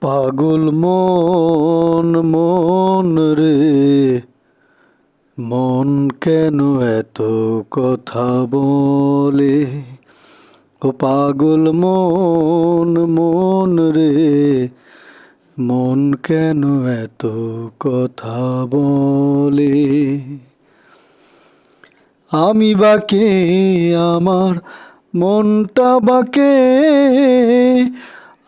পাগল মন মন রে, মন কেন এত কথা বলে? ও পাগল মন মন রে, মন কেন এত কথা বলে? আমি বাকে, আমার মনটা বাকে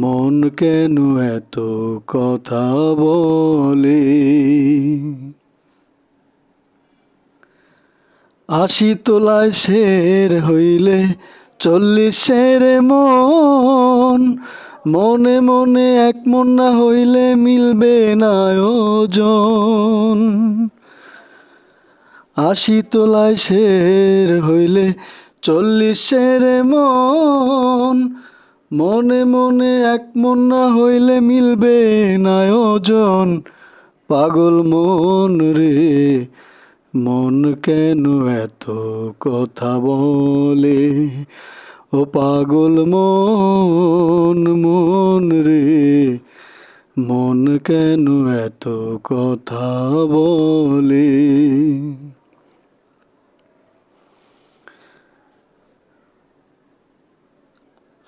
মন কেন এত কথা বলে? আশি তোলায় শের হইলে চল্লিশের মন। মনে মনে এক মন না হইলে মিলবে না ওজন আশি তোলায় শের হইলে চল্লিশের মন। মনে মনে এক মন না হইলে মিলবে নায়োজন। পাগল মন রে, মন কেন এত কথা বলে? ও পাগল মন মন রে, মন কেন এত কথা বলে?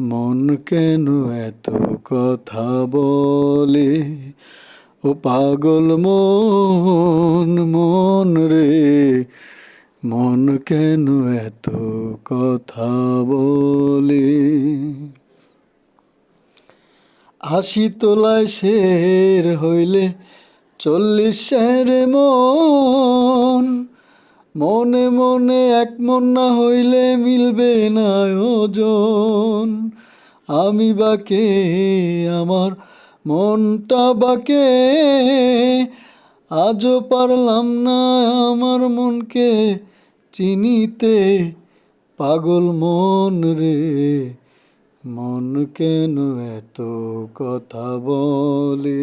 মন কেন এত কথা বলে? ও পাগল মন মন রে, মন কেন এত কথা বলে? আশি তোলায় শের হইলে চল্লিশের মন মনে মনে এক মন না হইলে মিলবে না ওজন। আমি বাকে, আমার মনটা বাকে। আজও পারলাম না আমার মনকে চিনিতে। পাগল মন রে, মন কেন এত কথা বলে?